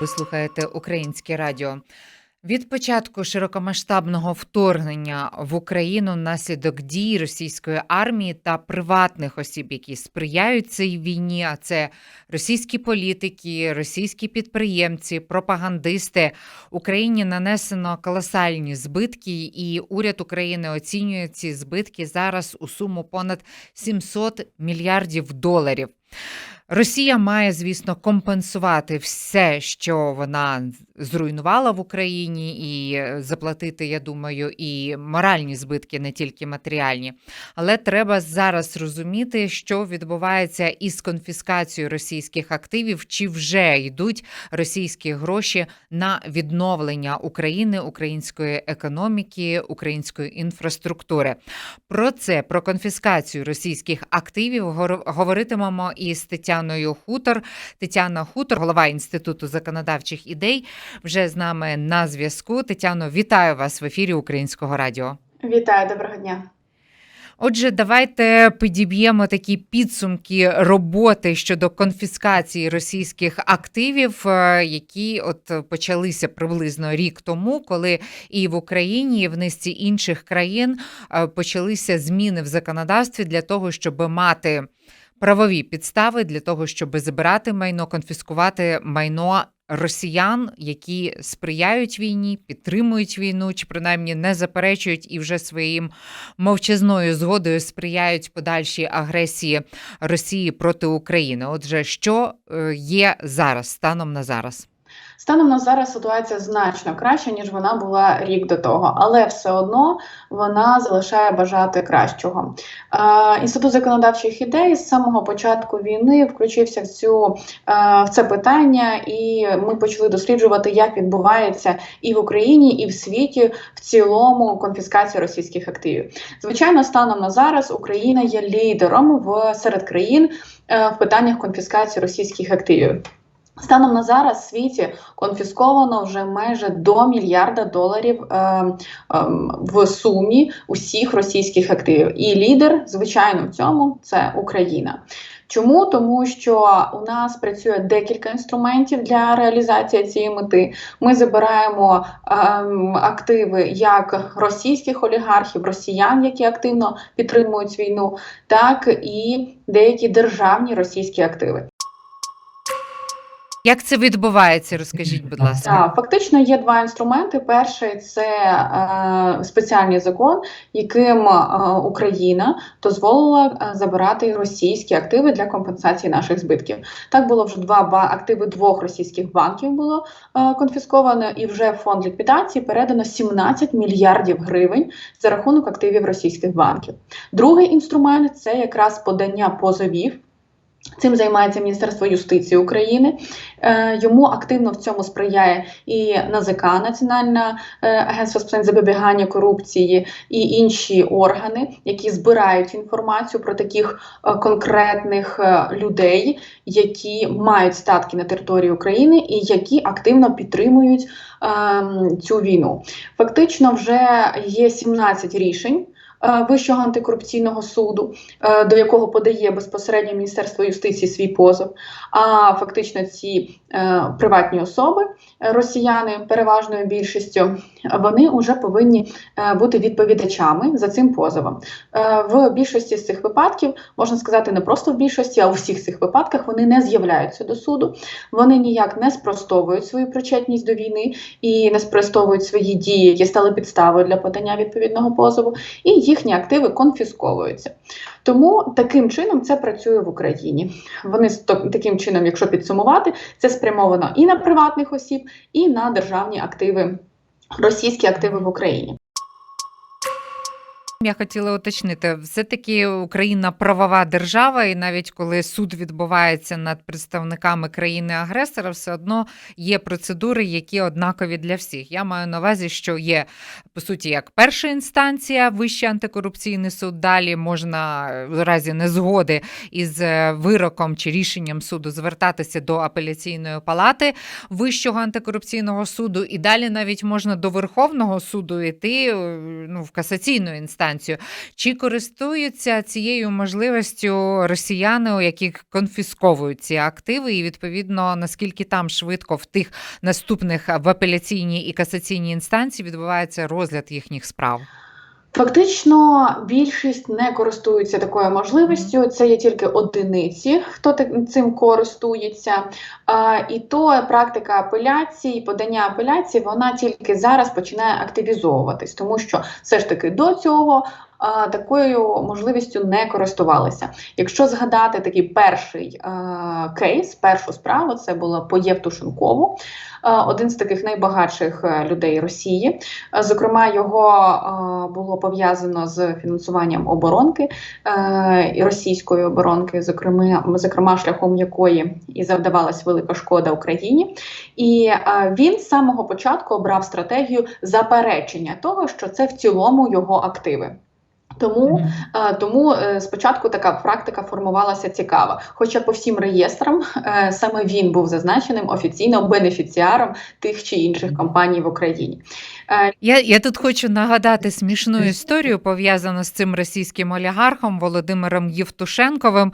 Ви слухаєте Українське Радіо. Від початку широкомасштабного вторгнення в Україну внаслідок дій російської армії та приватних осіб, які сприяють цій війні, а це російські політики, російські підприємці, пропагандисти, Україні нанесено колосальні збитки, і уряд України оцінює ці збитки зараз у суму понад 700 мільярдів доларів. Росія має, звісно, компенсувати все, що вона зруйнувала в Україні, і заплатити, я думаю, і моральні збитки, не тільки матеріальні. Але треба зараз розуміти, що відбувається із конфіскацією російських активів, чи вже йдуть російські гроші на відновлення України, української економіки, української інфраструктури. Про це про конфіскацію російських активів говоритимемо із Тетяною Хутор. Тетяна Хутор, голова інституту законодавчих ідей, вже з нами на зв'язку. Тетяно, вітаю вас в ефірі Українського радіо. Вітаю, доброго дня. Отже, давайте підіб'ємо такі підсумки роботи щодо конфіскації російських активів, е, які от почалися приблизно рік тому, коли і в Україні, і в низці інших країн е, почалися зміни в законодавстві для того, щоб мати правові підстави для того, щоб забирати майно, конфіскувати майно. Росіян, які сприяють війні, підтримують війну, чи принаймні не заперечують і вже своїм мовчазною згодою сприяють подальшій агресії Росії проти України. Отже, що е, є зараз станом на зараз? Станом на зараз ситуація значно краща, ніж вона була рік до того, але все одно вона залишає бажати кращого. Е, Інститут законодавчих ідей з самого початку війни включився в цю е, в це питання, і ми почали досліджувати, як відбувається і в Україні, і в світі в цілому конфіскація російських активів. Звичайно, станом на зараз Україна є лідером в серед країн е, в питаннях конфіскації російських активів. Станом на зараз в світі конфісковано вже майже до мільярда доларів е, е, в сумі усіх російських активів. І лідер, звичайно, в цьому це Україна. Чому? Тому що у нас працює декілька інструментів для реалізації цієї мети. Ми забираємо ем, активи як російських олігархів, росіян, які активно підтримують війну, так і деякі державні російські активи. Як це відбувається? Розкажіть, будь ласка. Так, фактично є два інструменти. Перший це е, спеціальний закон, яким е, Україна дозволила е, забирати російські активи для компенсації наших збитків. Так було вже два ба- активи двох російських банків було е, конфісковано, і вже в фонд ліквідації передано 17 мільярдів гривень за рахунок активів російських банків. Другий інструмент це якраз подання позовів. Цим займається Міністерство юстиції України. Е, йому активно в цьому сприяє і НАЗК, Національне е, агентство з питань запобігання корупції, і інші органи, які збирають інформацію про таких е, конкретних людей, які мають статки на території України і які активно підтримують ем, цю війну. Фактично, вже є 17 рішень. Е, Вищого антикорупційного суду, е, до якого подає безпосередньо Міністерство юстиції свій позов. А фактично ці е, приватні особи, росіяни, переважною більшістю, вони вже повинні бути відповідачами за цим позовом. В більшості з цих випадків можна сказати, не просто в більшості, а у всіх цих випадках вони не з'являються до суду, вони ніяк не спростовують свою причетність до війни і не спростовують свої дії, які стали підставою для подання відповідного позову, і їхні активи конфісковуються. Тому таким чином це працює в Україні. Вони таким чином, якщо підсумувати, це спрямовано і на приватних осіб, і на державні активи, російські активи в Україні. Я хотіла уточнити, все-таки Україна правова держава, і навіть коли суд відбувається над представниками країни-агресора, все одно є процедури, які однакові для всіх. Я маю на увазі, що є по суті як перша інстанція, вищий антикорупційний суд. Далі можна е, в разі незгоди із е, вироком чи рішенням суду звертатися до апеляційної палати Вищого антикорупційного суду, і далі навіть можна до Верховного суду йти е, ну, в касаційну інстанцію. Інстанцію. Чи користуються цією можливістю росіяни, у яких конфісковують ці активи, і відповідно наскільки там швидко в тих наступних в апеляційній і касаційній інстанції відбувається розгляд їхніх справ? Фактично, більшість не користуються такою можливістю. Це є тільки одиниці, хто цим користується. І то практика апеляції, подання апеляції, вона тільки зараз починає активізовуватись, тому що все ж таки до цього. А, Такою можливістю не користувалися. Якщо згадати такий перший е, кейс, першу справу, це було по Євтушенкову, е, один з таких найбагатших е, людей Росії. Е, Зокрема, його е, було пов'язано з фінансуванням оборонки е, і російської оборонки, зокрема, зокрема шляхом якої і завдавалась велика шкода Україні. І е, він з самого початку обрав стратегію заперечення того, що це в цілому його активи. Тому Е, Тому е, спочатку така практика формувалася цікава. Хоча по всім реєстрам е, саме він був зазначеним офіційно бенефіціаром тих чи інших компаній в Україні. Я, я тут хочу нагадати смішну історію пов'язану з цим російським олігархом Володимиром Євтушенковим.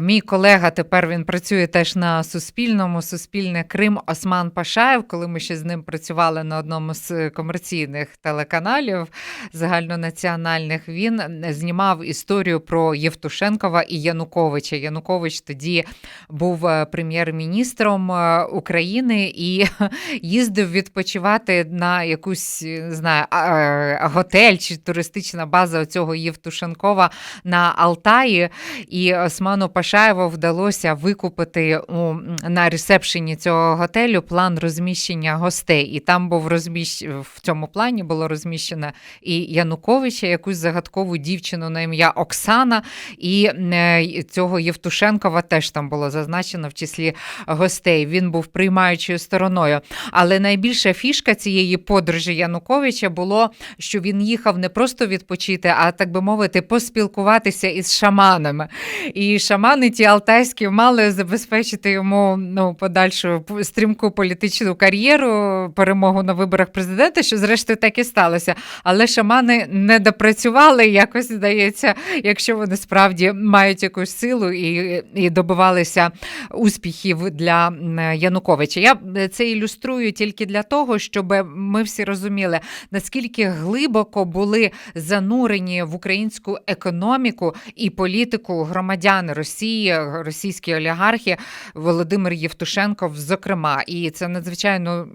Мій колега тепер він працює теж на Суспільному, Суспільне Крим Осман Пашаєв. Коли ми ще з ним працювали на одному з комерційних телеканалів загальнонаціональних, він знімав історію про Євтушенкова і Януковича. Янукович тоді був е, прем'єр-міністром е, України і їздив відпочивати на якусь не знаю, е, готель чи туристична база цього Євтушенкова на Алтаї. І Осману Пашаєву вдалося викупити у, на ресепшені цього готелю план розміщення гостей. І там був розміщ... в цьому плані було розміщено і Януковича, якусь загадкову дівчину на ім'я Оксана, і е, цього Євтушенкова теж там було зазначено в числі гостей. Він був приймаючою стороною. Але найбільша фішка цієї подорожі Януковича було, що він їхав не просто відпочити, а так би мовити, поспілкуватися із шаманами. І шамани ті алтайські мали забезпечити йому ну, подальшу стрімку політичну кар'єру, перемогу на виборах президента, що зрештою так і сталося. Але шамани не допрацювали, якось здається, якщо вони справді мають якусь силу і, і добивалися успіхів для Януковича. Я е, це ілюструю тільки для того, щоб ми всі розуміли, наскільки глибоко були занурені в українську економіку і політику громадяни Росії, російські олігархи, Володимир Євтушенков, зокрема. І це надзвичайно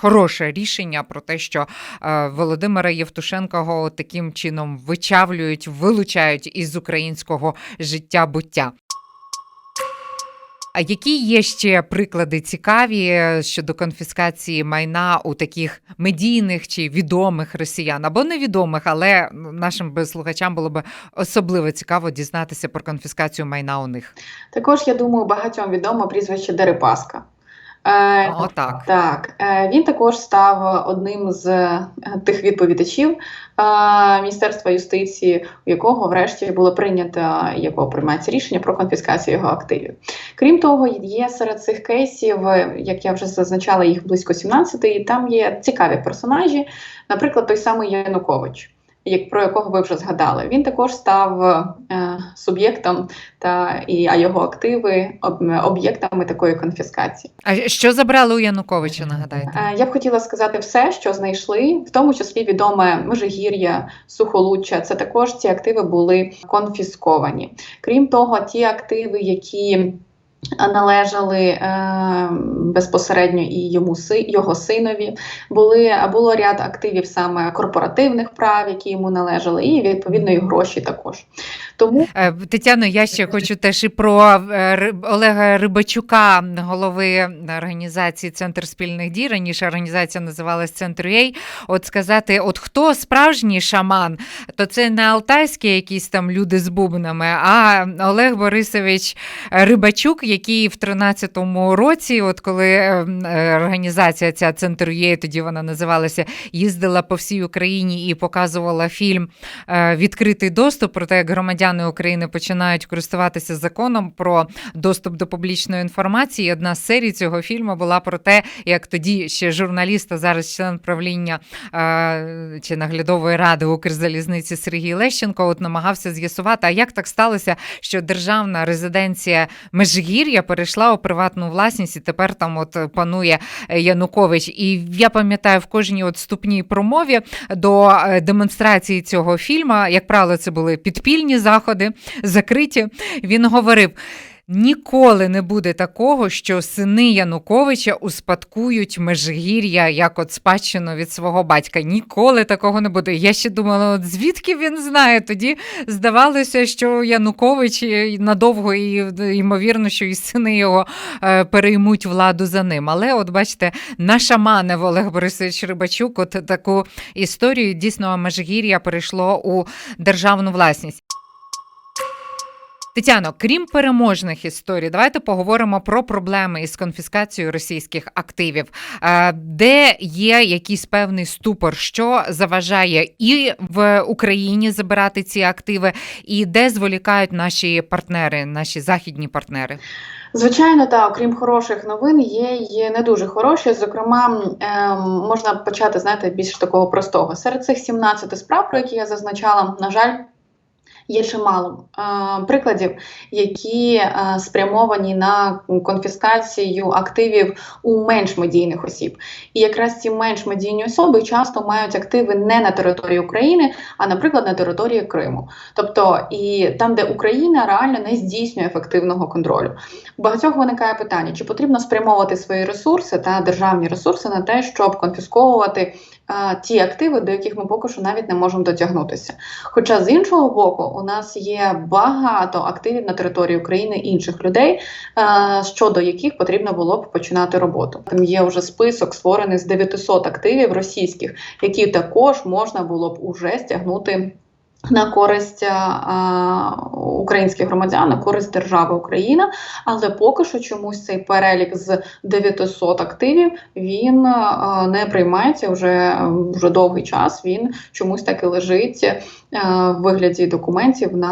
хороше рішення про те, що е, Володимира Євтушенкого таким чином вичавлюють, вилучають із українського життя буття. А які є ще приклади цікаві е, щодо конфіскації майна у таких медійних чи відомих росіян або невідомих, але нашим би слухачам було б особливо цікаво дізнатися про конфіскацію майна у них? Також я думаю, багатьом відомо прізвище Дерипаска. Е, Отак. Так, е, він також став одним з е, тих відповідачів Міністерства юстиції, у якого врешті було прийнято якого приймається рішення про конфіскацію його активів. Крім того, є серед цих кейсів, як я вже зазначала, їх близько 17, і там є цікаві персонажі, наприклад, той самий Янукович. Як про якого ви вже згадали, він також став е, суб'єктом та і а його активи об, об'єктами такої конфіскації. А що забрали у Януковича? Нагадайте? Е, Я б хотіла сказати все, що знайшли, в тому числі відоме Межигір'я, Сухолуччя. Це також ці активи були конфісковані. Крім того, ті активи, які належали е, безпосередньо і йому його синові, були було ряд активів саме корпоративних прав, які йому належали, і відповідно і гроші також. Тому Е, Тетяно, я ще хочу теж і про е, Олега Рибачука, голови організації Центр спільних дій. Раніше організація називалась Центр UA. От сказати, от хто справжній шаман, то це не алтайські якісь там люди з бубнами, а Олег Борисович Рибачук, який в 13-му році, от коли е, е, організація ця центр ЮЄ, тоді вона називалася, їздила по всій Україні і показувала фільм е, Відкритий доступ про те, як громадяни України починають користуватися законом про доступ до публічної інформації. Одна з серій цього фільму була про те, як тоді ще журналіст, а зараз член правління чи наглядової ради Укрзалізниці Сергій Лещенко от намагався з'ясувати, а як так сталося, що державна резиденція Межгір'я перейшла у приватну власність, і тепер там от панує е, Янукович. І я пам'ятаю в кожній от вступній промові до е, демонстрації цього фільму, як правило, це були підпільні заходи, закриті. Він говорив. Ніколи не буде такого, що сини Януковича успадкують Межгір'я як от спадщину від свого батька. Ніколи такого не буде. Я ще думала, от звідки він знає? Тоді здавалося, що Янукович е, надовго і е, ймовірно, що і сини його е, переймуть владу за ним. Але, от бачите, нашаманив Олег Борисович Рибачук, от таку історію дійсно Межгір'я перейшло у державну власність. Тетяно, крім переможних історій, давайте поговоримо про проблеми із конфіскацією російських активів, Е, де є якийсь певний ступор, що заважає і в Україні забирати ці активи, і де зволікають наші партнери, наші західні партнери. Звичайно, так, окрім хороших новин, є й не дуже хороші. Зокрема, ем, можна почати знаєте, більш такого простого. Серед цих 17 справ, про які я зазначала, на жаль. Є чимало е, прикладів, які е, спрямовані на конфіскацію активів у менш медійних осіб. І якраз ці менш медійні особи часто мають активи не на території України, а, наприклад, на території Криму. Тобто, і там, де Україна реально не здійснює ефективного контролю. У багатьох виникає питання, чи потрібно спрямовувати свої ресурси та державні ресурси на те, щоб конфісковувати ті активи, до яких ми поки що навіть не можемо дотягнутися. Хоча з іншого боку, у нас є багато активів на території України інших людей, щодо яких потрібно було б починати роботу. Там є вже список створений з 900 активів російських, які також можна було б уже стягнути. На користь а, українських громадян, на користь держави Україна, але поки що чомусь цей перелік з 900 активів він а, не приймається вже, вже довгий час. Він чомусь так і лежить а, в вигляді документів на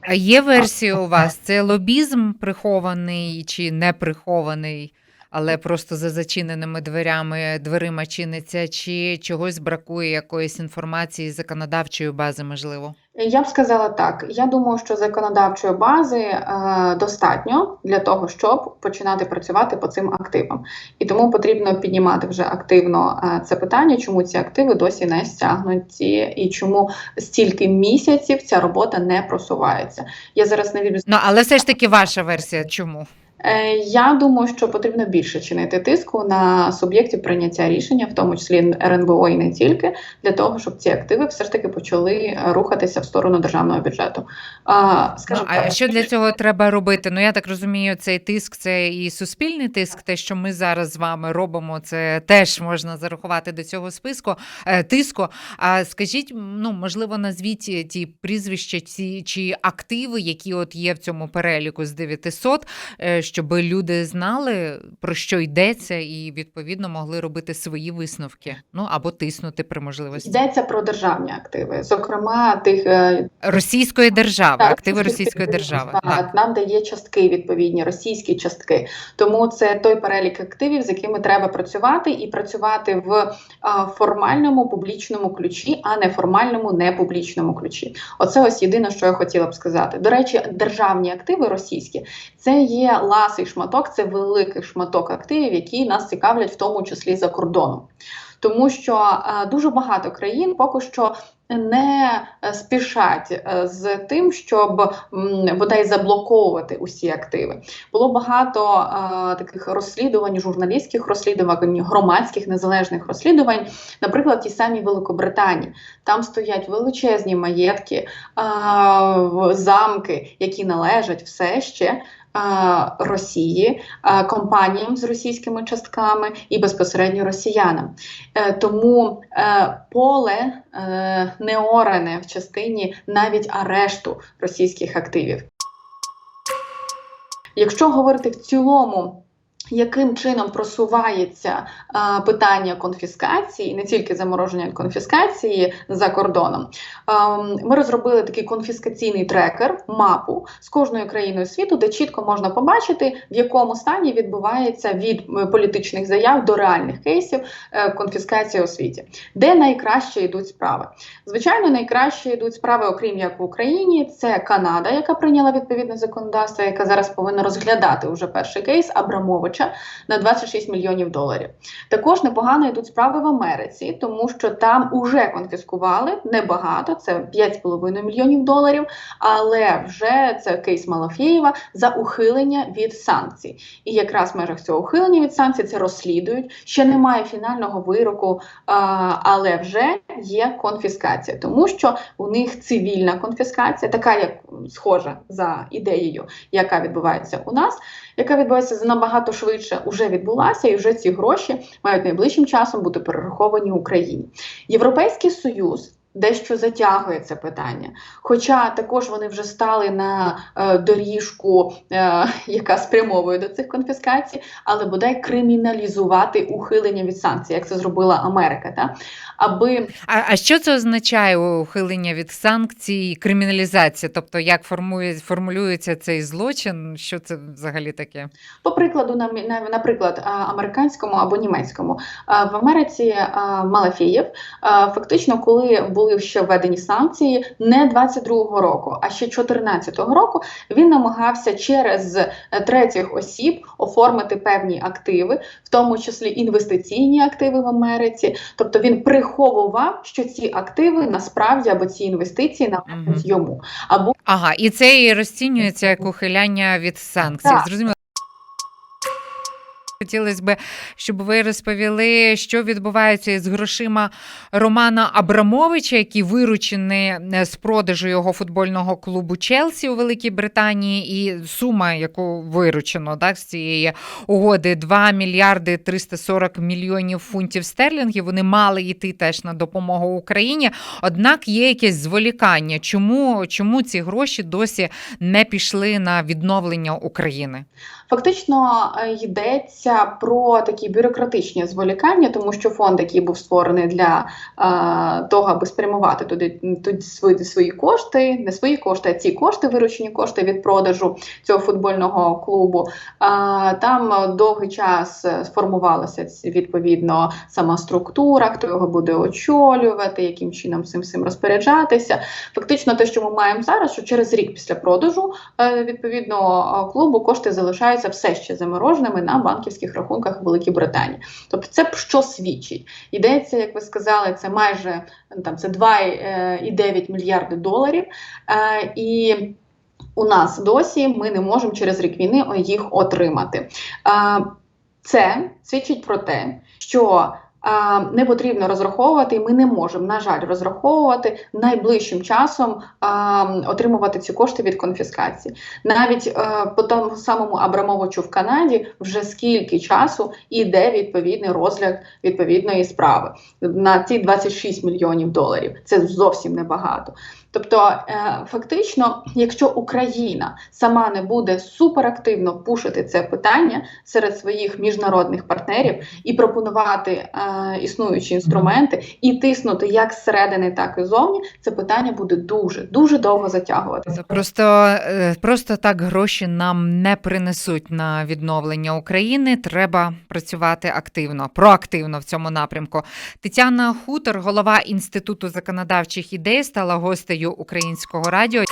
А є версія у вас? Це лобізм прихований чи не прихований, але просто за зачиненими дверями дверима чиниться, чи чогось бракує якоїсь інформації законодавчої бази, можливо? Я б сказала так. Я думаю, що законодавчої бази е, достатньо для того, щоб починати працювати по цим активам, і тому потрібно піднімати вже активно е, це питання, чому ці активи досі не стягнуті, і чому стільки місяців ця робота не просувається. Я зараз не вірю. Ну але все ж таки ваша версія. Чому? Е, Я думаю, що потрібно більше чинити тиску на суб'єктів прийняття рішення, в тому числі РНБО і не тільки, для того, щоб ці активи все ж таки почали рухатися в сторону державного бюджету. А, Ну, а так, що для цього треба робити? Ну я так розумію, цей тиск це і суспільний тиск. Те, що ми зараз з вами робимо, це теж можна зарахувати до цього списку е, тиску. А скажіть, ну можливо, назвіть ті прізвища, ці чи активи, які от є в цьому переліку з 900, е, щоб люди знали про що йдеться, і відповідно могли робити свої висновки. Ну або тиснути при можливості Йдеться про державні активи, зокрема тих е, російської держави, Так, активи російської держави. Так, Так. Нам дає частки відповідні, російські частки. Тому це той перелік активів, з якими треба працювати, і працювати в формальному публічному ключі, а не формальному непублічному ключі. Оце ось єдине, що я хотіла б сказати. До речі, державні активи російські це є ласий шматок, це великий шматок активів, які нас цікавлять, в тому числі за кордоном. Тому що е, дуже багато країн поки що не спішать е, з тим, щоб бодай заблоковувати усі активи. Було багато е, таких розслідувань, журналістських розслідувань, громадських незалежних розслідувань, наприклад, ті самі Великобританії. Там стоять величезні маєтки, замки, які належать все ще. Е, Росії, е, компаніям з російськими частками і безпосередньо росіянам. Е, Тому поле не оране в частині навіть арешту російських активів. Якщо говорити в цілому. Яким чином просувається а, питання конфіскації, не тільки замороження а конфіскації за кордоном? Ем, ми розробили такий конфіскаційний трекер, мапу з кожною країною світу, де чітко можна побачити, в якому стані відбувається від е, політичних заяв до реальних кейсів е, конфіскація у світі, де найкраще йдуть справи. Звичайно, найкраще йдуть справи, окрім як в Україні. Це Канада, яка прийняла відповідне законодавство, яка зараз повинна розглядати уже перший кейс Абрамовича на 26 мільйонів доларів. Також непогано йдуть справи в Америці, тому що там уже конфіскували небагато, це 5,5 мільйонів доларів. Але вже це кейс Малафєєва за ухилення від санкцій. І якраз в межах цього ухилення від санкцій це розслідують. Ще немає фінального вироку, але вже є конфіскація, тому що у них цивільна конфіскація, така як схожа за ідеєю, яка відбувається у нас, яка відбувається за набагато швидше, вже відбулася, і вже ці гроші мають найближчим часом бути перераховані Україні. Європейський союз. Дещо затягує це питання, хоча також вони вже стали на е, доріжку, е, яка спрямовує до цих конфіскацій, але бодай криміналізувати ухилення від санкцій, як це зробила Америка, та аби А, а що це означає ухилення від санкцій, криміналізація? Тобто, як формує, формулюється цей злочин? Що це взагалі таке? По прикладу, на, на, наприклад, американському або німецькому в Америці Малафєєв фактично, коли були ще введені санкції, не 22-го року, а ще 14-го року, він намагався через е, третіх осіб оформити певні активи, в тому числі інвестиційні активи в Америці. Тобто він приховував, що ці активи насправді або ці інвестиції належать Мгм. йому. Або Ага, і це і розцінюється як ухиляння від санкцій. Так. Зрозуміло. Хотілося б, щоб ви розповіли, що відбувається із грошима Романа Абрамовича, які виручені е, з продажу його футбольного клубу Челсі у Великій Британії, і сума, яку виручено так, з цієї угоди 2 мільярди 340 мільйонів фунтів стерлінгів. Вони мали йти теж на допомогу Україні. Однак є якесь зволікання. Чому, чому ці гроші досі не пішли на відновлення України? Фактично е, йдеться про такі бюрократичні зволікання, тому що фонд, який був створений для е, того, аби спрямувати туди, туди свої, свої кошти, не свої кошти, а ці кошти, виручені кошти від продажу цього футбольного клубу. Е, там довгий час сформувалася відповідно сама структура, хто його буде очолювати, яким чином цим всім розпоряджатися. Фактично, те, що ми маємо зараз, що через рік після продажу е, відповідно е, клубу кошти залишаються все ще замороженими на банківських рахунках Великій Британії. Тобто, це що свідчить? Йдеться, як ви сказали, це майже там це 2,9 мільярди доларів. Е, і у нас досі ми не можемо через рік війни їх отримати. Е, Це свідчить про те, що не потрібно розраховувати, і ми не можемо, на жаль, розраховувати найближчим часом отримувати ці кошти від конфіскації. Навіть по тому самому Абрамовичу в Канаді вже скільки часу іде відповідний розгляд відповідної справи на ці 26 мільйонів доларів. Це зовсім небагато. Тобто, е, фактично, якщо Україна сама не буде суперактивно пушити це питання серед своїх міжнародних партнерів і пропонувати е, існуючі інструменти і тиснути як зсередини, так і зовні, це питання буде дуже дуже довго затягуватися. Просто, е, просто так гроші нам не принесуть на відновлення України. Треба працювати активно, проактивно в цьому напрямку. Тетяна Хутор, голова Інституту законодавчих ідей, стала гостею українського радіо.